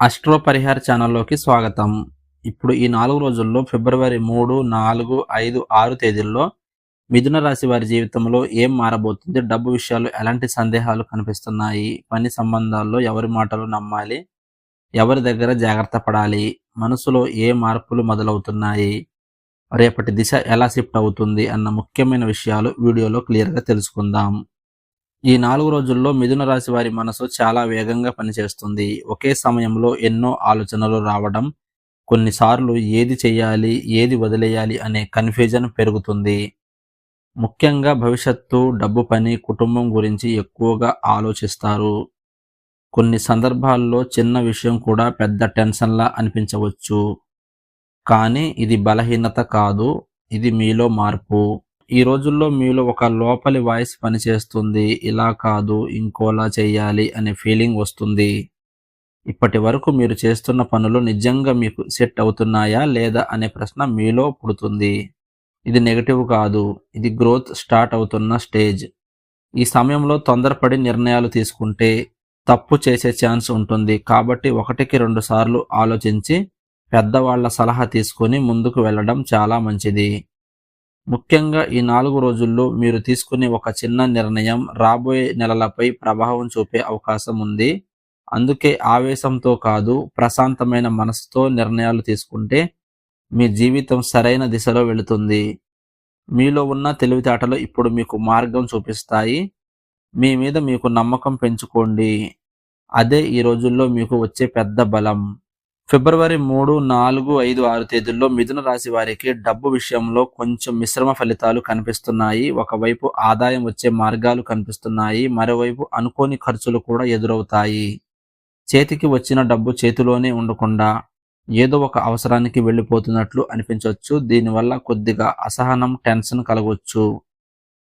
Astro Parihar ఛానల్లోకి స్వాగతం. ఇప్పుడు ఈ నాలుగు రోజుల్లో ఫిబ్రవరి మూడు నాలుగు ఐదు ఆరు తేదీల్లో మిథున రాశి వారి జీవితంలో ఏం మారబోతుంది? డబ్బు విషయాలు ఎలాంటి సందేహాలు కనిపిస్తున్నాయి? పని సంబంధాల్లో ఎవరి మాటలు నమ్మాలి? ఎవరి దగ్గర జాగ్రత్త పడాలి? మనసులో ఏ మార్పులు మొదలవుతున్నాయి? రేపటి దిశ ఎలా షిఫ్ట్ అవుతుంది? అన్న ముఖ్యమైన విషయాలు వీడియోలో క్లియర్గా తెలుసుకుందాం. ఈ నాలుగు రోజుల్లో మిథున రాశి వారి మనసు చాలా వేగంగా పనిచేస్తుంది. ఒకే సమయంలో ఎన్నో ఆలోచనలు రావడం కొన్నిసార్లు ఏది చేయాలి ఏది వదిలేయాలి అనే కన్ఫ్యూజన్ పెరుగుతుంది. ముఖ్యంగా భవిష్యత్తు డబ్బు పని కుటుంబం గురించి ఎక్కువగా ఆలోచిస్తారు. కొన్ని సందర్భాల్లో చిన్న విషయం కూడా పెద్ద టెన్షన్లా అనిపించవచ్చు. కానీ ఇది బలహీనత కాదు ఇది మీలో మార్పు. ఈ రోజుల్లో మీలో ఒక లోపలి వాయిస్ పనిచేస్తుంది. ఇలా కాదు ఇంకోలా చేయాలి అనే ఫీలింగ్ వస్తుంది. ఇప్పటి వరకు మీరు చేస్తున్న పనులు నిజంగా మీకు సెట్ అవుతున్నాయా లేదా అనే ప్రశ్న మీలో పుడుతుంది. ఇది నెగటివ్ కాదు ఇది గ్రోత్ స్టార్ట్ అవుతున్న స్టేజ్. ఈ సమయంలో తొందరపడి నిర్ణయాలు తీసుకుంటే తప్పు చేసే ఛాన్స్ ఉంటుంది. కాబట్టి ఒకటికి రెండు సార్లు ఆలోచించి పెద్దవాళ్ళ సలహా తీసుకొని ముందుకు వెళ్ళడం చాలా మంచిది. ముఖ్యంగా ఈ నాలుగు రోజుల్లో మీరు తీసుకునే ఒక చిన్న నిర్ణయం రాబోయే నెలలపై ప్రభావం చూపే అవకాశం ఉంది. అందుకే ఆవేశంతో కాదు ప్రశాంతమైన మనసుతో నిర్ణయాలు తీసుకుంటే మీ జీవితం సరైన దిశలో వెళుతుంది. మీలో ఉన్న తెలివితేటలు ఇప్పుడు మీకు మార్గం చూపిస్తాయి. మీ మీద మీకు నమ్మకం పెంచుకోండి. అదే ఈ రోజుల్లో మీకు వచ్చే పెద్ద బలం. ఫిబ్రవరి మూడు నాలుగు ఐదు ఆరు తేదీల్లో మిథున రాశి వారికి డబ్బు విషయంలో కొంచెం మిశ్రమ ఫలితాలు కనిపిస్తున్నాయి. ఒకవైపు ఆదాయం వచ్చే మార్గాలు కనిపిస్తున్నాయి. మరోవైపు అనుకోని ఖర్చులు కూడా ఎదురవుతాయి. చేతికి వచ్చిన డబ్బు చేతిలోనే ఉండకుండా ఏదో ఒక అవసరానికి వెళ్ళిపోతున్నట్లు అనిపించవచ్చు. దీనివల్ల కొద్దిగా అసహనం టెన్షన్ కలగవచ్చు.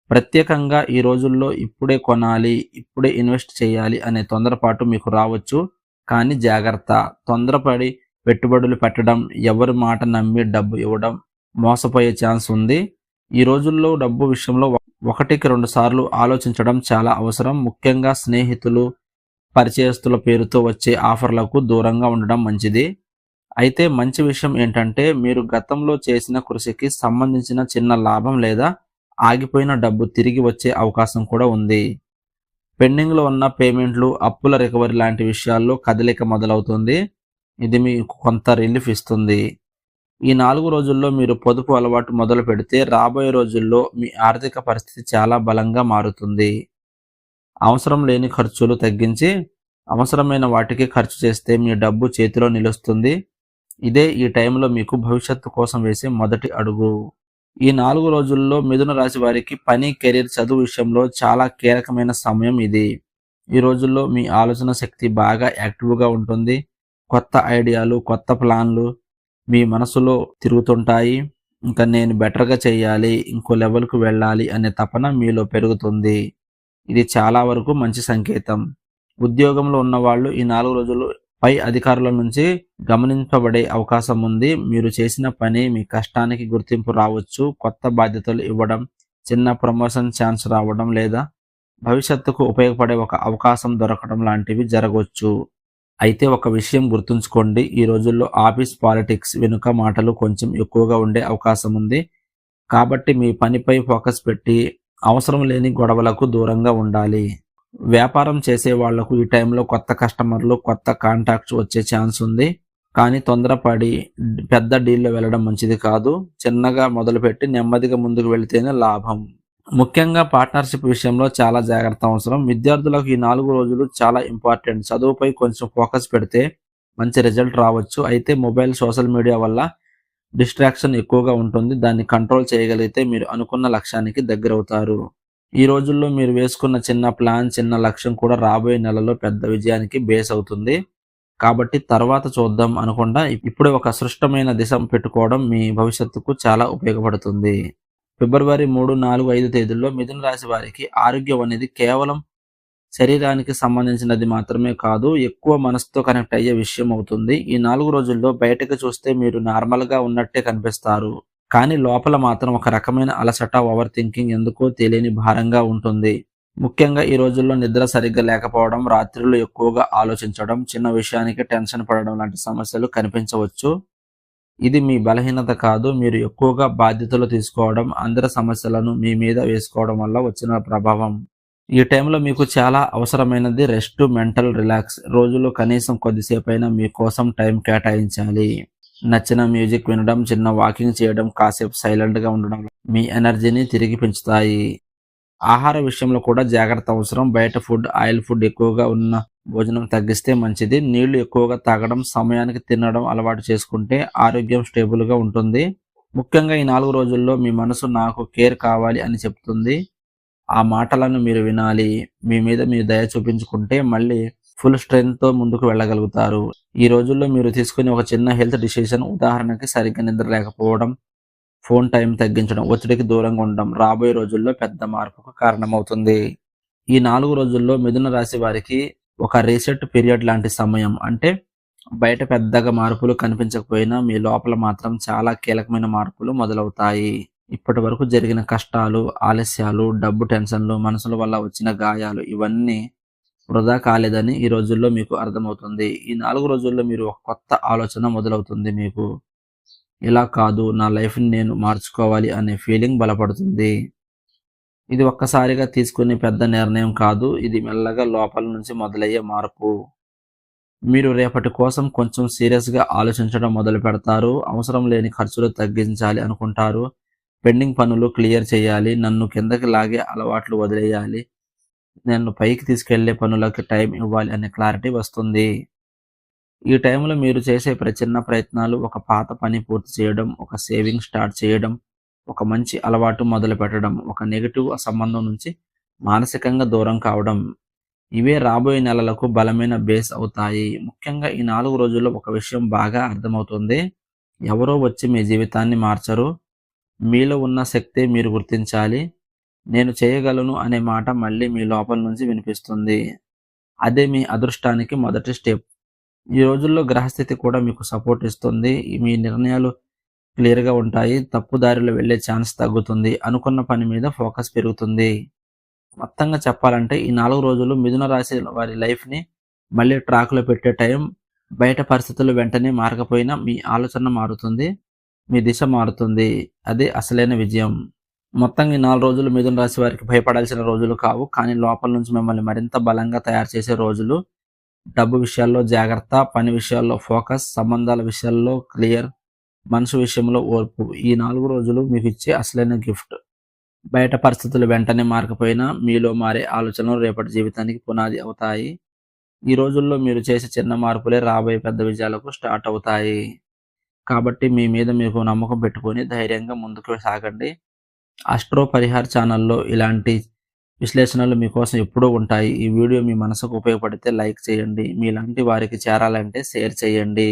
ప్రత్యేకంగా ఈ రోజుల్లో ఇప్పుడే కొనాలి ఇప్పుడే ఇన్వెస్ట్ చేయాలి అనే తొందరపాటు మీకు రావచ్చు. కానీ జాగ్రత్త. తొందరపడి పెట్టుబడులు పెట్టడం ఎవరి మాట నమ్మి డబ్బు ఇవ్వడం మోసపోయే ఛాన్స్ ఉంది. ఈ రోజుల్లో డబ్బు విషయంలో ఒకటికి రెండు సార్లు ఆలోచించడం చాలా అవసరం. ముఖ్యంగా స్నేహితులు పరిచయస్తుల పేరుతో వచ్చే ఆఫర్లకు దూరంగా ఉండడం మంచిది. అయితే మంచి విషయం ఏంటంటే మీరు గతంలో చేసిన కృషికి సంబంధించిన చిన్న లాభం లేదా ఆగిపోయిన డబ్బు తిరిగి వచ్చే అవకాశం కూడా ఉంది. పెండింగ్లో ఉన్న పేమెంట్లు అప్పుల రికవరీ లాంటి విషయాల్లో కదలిక మొదలవుతుంది. ఇది మీకు కొంత రిలీఫ్ ఇస్తుంది. ఈ నాలుగు రోజుల్లో మీరు పొదుపు అలవాటు మొదలు పెడితే రాబోయే రోజుల్లో మీ ఆర్థిక పరిస్థితి చాలా బలంగా మారుతుంది. అవసరం లేని ఖర్చులు తగ్గించి అవసరమైన వాటికి ఖర్చు చేస్తే మీ డబ్బు చేతిలో నిలుస్తుంది. ఇదే ఈ టైంలో మీకు భవిష్యత్తు కోసం వేసే మొదటి అడుగు. ఈ నాలుగు రోజుల్లో మిథున రాశి వారికి పని కెరీర్ చదువు విషయంలో చాలా కీలకమైన సమయం ఇది. ఈ రోజుల్లో మీ ఆలోచన శక్తి బాగా యాక్టివ్గా ఉంటుంది. కొత్త ఐడియాలు కొత్త ప్లాన్లు మీ మనసులో తిరుగుతుంటాయి. ఇంకా నేను బెటర్గా చేయాలి ఇంకో లెవెల్కు వెళ్ళాలి అనే తపన మీలో పెరుగుతుంది. ఇది చాలా వరకు మంచి సంకేతం. ఉద్యోగంలో ఉన్న వాళ్ళు ఈ నాలుగు రోజులు పై అధికారుల నుంచి గమనింపబడే అవకాశం ఉంది. మీరు చేసిన పని మీ కష్టానికి గుర్తింపు రావచ్చు. కొత్త బాధ్యతలు ఇవ్వడం చిన్న ప్రమోషన్ ఛాన్స్ రావడం లేదా భవిష్యత్తుకు ఉపయోగపడే ఒక అవకాశం దొరకడం లాంటివి జరగవచ్చు అయితే ఒక విషయం గుర్తుంచుకోండి. ఈ రోజుల్లో ఆఫీస్ పాలిటిక్స్ వెనుక మాటలు కొంచెం ఎక్కువగా ఉండే అవకాశం ఉంది. కాబట్టి మీ పనిపై ఫోకస్ పెట్టి అవసరం లేని గొడవలకు దూరంగా ఉండాలి. వ్యాపారం చేసే వాళ్ళకు ఈ టైంలో కొత్త కస్టమర్లు కొత్త కాంటాక్ట్స్ వచ్చే ఛాన్స్ ఉంది. కానీ తొందరపడి పెద్ద డీల్లో వెళ్ళడం మంచిది కాదు. చిన్నగా మొదలుపెట్టి నెమ్మదిగా ముందుకు వెళితేనే లాభం. ముఖ్యంగా పార్ట్నర్షిప్ విషయంలో చాలా జాగ్రత్త అవసరం. విద్యార్థులకు ఈ నాలుగు రోజులు చాలా ఇంపార్టెంట్. చదువుపై కొంచెం ఫోకస్ పెడితే మంచి రిజల్ట్ రావచ్చు. అయితే మొబైల్ సోషల్ మీడియా వల్ల డిస్ట్రాక్షన్ ఎక్కువగా ఉంటుంది. దాన్ని కంట్రోల్ చేయగలిగితే మీరు అనుకున్న లక్ష్యానికి దగ్గరవుతారు. ఈ రోజుల్లో మీరు వేసుకున్న చిన్న ప్లాన్ చిన్న లక్ష్యం కూడా రాబోయే నెలలో పెద్ద విజయానికి బేస్ అవుతుంది. కాబట్టి తర్వాత చూద్దాం అనుకుండా ఇప్పుడే ఒక సృష్టమైన దిశ పెట్టుకోవడం మీ భవిష్యత్తుకు చాలా ఉపయోగపడుతుంది. ఫిబ్రవరి మూడు నాలుగు ఐదు తేదీల్లో మిథున రాశి వారికి ఆరోగ్యం అనేది కేవలం శరీరానికి సంబంధించినది మాత్రమే కాదు ఎక్కువ మనసుతో కనెక్ట్ అయ్యే విషయం అవుతుంది. ఈ నాలుగు రోజుల్లో బయటకు చూస్తే మీరు నార్మల్గా ఉన్నట్టే కనిపిస్తారు. కానీ లోపల మాత్రం ఒక రకమైన అలసట ఓవర్ థింకింగ్ ఎందుకో తెలియని భారంగా ఉంటుంది. ముఖ్యంగా ఈ రోజుల్లో నిద్ర సరిగ్గా లేకపోవడం రాత్రిలో ఎక్కువగా ఆలోచించడం చిన్న విషయానికి టెన్షన్ పడడం లాంటి సమస్యలు కనిపించవచ్చు. ఇది మీ బలహీనత కాదు మీరు ఎక్కువగా బాధ్యతలు తీసుకోవడం అందరి సమస్యలను మీ మీద వేసుకోవడం వల్ల వచ్చిన ప్రభావం. ఈ టైంలో మీకు చాలా అవసరమైనది రెస్ట్ మెంటల్ రిలాక్స్. రోజులో కనీసం కొద్దిసేపైనా మీకోసం టైం కేటాయించాలి. నచ్చిన మ్యూజిక్ వినడం చిన్న వాకింగ్ చేయడం కాసేపు సైలెంట్గా ఉండడం మీ ఎనర్జీని తిరిగి పెంచుతాయి. ఆహార విషయంలో కూడా జాగ్రత్త అవసరం. బయట ఫుడ్ ఆయిల్ ఫుడ్ ఎక్కువగా ఉన్న భోజనం తగ్గిస్తే మంచిది. నీళ్ళు ఎక్కువగా తాగడం సమయానికి తినడం అలవాటు చేసుకుంటే ఆరోగ్యం స్టేబుల్గా ఉంటుంది. ముఖ్యంగా ఈ నాలుగు రోజుల్లో మీ మనసు నాకు కేర్ కావాలి అని చెప్తుంది. ఆ మాటలను మీరు వినాలి. మీ మీద మీరు దయ చూపించుకుంటే మళ్ళీ ఫుల్ స్ట్రెంగ్త్తో ముందుకు వెళ్ళగలుగుతారు. ఈ రోజుల్లో మీరు తీసుకునే ఒక చిన్న హెల్త్ డిసిషన్ ఉదాహరణకి సరిగ్గా నిద్ర లేకపోవడం ఫోన్ టైం తగ్గించడం ఒత్తిడికి దూరంగా ఉండడం రాబోయే రోజుల్లో పెద్ద మార్పుకు కారణమవుతుంది. ఈ నాలుగు రోజుల్లో మిథున రాశి వారికి ఒక రీసెట్ పీరియడ్ లాంటి సమయం అంటే బయట పెద్దగా మార్పులు కనిపించకపోయినా మీ లోపల మాత్రం చాలా కీలకమైన మార్పులు మొదలవుతాయి. ఇప్పటి వరకు జరిగిన కష్టాలు ఆలస్యాలు డబ్బు టెన్షన్లు మనసుల వల్ల వచ్చిన గాయాలు ఇవన్నీ వృధా కాలేదని ఈ రోజుల్లో మీకు అర్థమవుతుంది. ఈ నాలుగు రోజుల్లో మీరు ఒక కొత్త ఆలోచన మొదలవుతుంది మీకు. ఇలా కాదు నా లైఫ్ని నేను మార్చుకోవాలి అనే ఫీలింగ్ బలపడుతుంది. ఇది ఒక్కసారిగా తీసుకునే పెద్ద నిర్ణయం కాదు ఇది మెల్లగా లోపల నుంచి మొదలయ్యే మార్పు. మీరు రేపటి కోసం కొంచెం సీరియస్గా ఆలోచించడం మొదలు పెడతారు అవసరం లేని ఖర్చులు తగ్గించాలి అనుకుంటారు పెండింగ్ పనులు క్లియర్ చేయాలి నన్ను కిందకి లాగే అలవాట్లు వదిలేయాలి నన్ను పైకి తీసుకెళ్ళే పనులకు టైం ఇవ్వాలి అనే క్లారిటీ వస్తుంది. ఈ టైంలో మీరు చేసే ప్రతి చిన్న ప్రయత్నాలు ఒక పాత పని పూర్తి చేయడం ఒక సేవింగ్ స్టార్ట్ చేయడం ఒక మంచి అలవాటు మొదలు పెట్టడం ఒక నెగిటివ్ సంబంధం నుంచి మానసికంగా దూరం కావడం ఇవే రాబోయే నెలలకు బలమైన బేస్ అవుతాయి. ముఖ్యంగా ఈ నాలుగు రోజుల్లో ఒక విషయం బాగా అర్థమవుతుంది. ఎవరో వచ్చి మీ జీవితాన్ని మార్చరు. మీలో ఉన్న శక్తి మీరు గుర్తించాలి. నేను చేయగలను అనే మాట మళ్ళీ మీ లోపల నుంచి వినిపిస్తుంది. అదే మీ అదృష్టానికి మొదటి స్టెప్. ఈ రోజుల్లో గ్రహస్థితి కూడా మీకు సపోర్ట్ ఇస్తుంది. మీ నిర్ణయాలు క్లియర్గా ఉంటాయి. తప్పు దారిలో వెళ్ళే ఛాన్స్ తగ్గుతుంది. అనుకున్న పని మీద ఫోకస్ పెరుగుతుంది. మొత్తంగా చెప్పాలంటే ఈ నాలుగు రోజులు మిథున రాశి వారి లైఫ్ని మళ్ళీ ట్రాక్లో పెట్టే టైం బయట పరిస్థితులు వెంటనే మారకపోయినా మీ ఆలోచన మారుతుంది. మీ దిశ మారుతుంది. అదే అసలైన విజయం. మొత్తంగా ఈ నాలుగు రోజులు మిథున రాశి వారికి భయపడాల్సిన రోజులు కావు. కానీ లోపల నుంచి మిమ్మల్ని మరింత బలంగా తయారు చేసే రోజులు. డబ్బు విషయాల్లో జాగ్రత్త పని విషయాల్లో ఫోకస్ సంబంధాల విషయాల్లో క్లియర్ మనసు విషయంలో ఓర్పు. ఈ నాలుగు రోజులు మీకు ఇచ్చే అసలైన గిఫ్ట్. బయట పరిస్థితులు వెంటనే మారకపోయినా మీలో మారే ఆలోచనలు రేపటి జీవితానికి పునాది అవుతాయి. ఈ రోజుల్లో మీరు చేసే చిన్న మార్పులే రాబోయే పెద్ద విజయాలకు స్టార్ట్ అవుతాయి. కాబట్టి మీ మీద మీకు నమ్మకం పెట్టుకొని ధైర్యంగా ముందుకు సాగండి. అస్ట్రో పరిహార్ ఛానల్లో ఇలాంటి విశ్లేషణలు మీకోసం ఎప్పుడూ ఉంటాయి. ఈ వీడియో మీ మనసుకు ఉపయోగపడితే లైక్ చేయండి. మీలాంటి వారికి చేరాలంటే షేర్ చేయండి.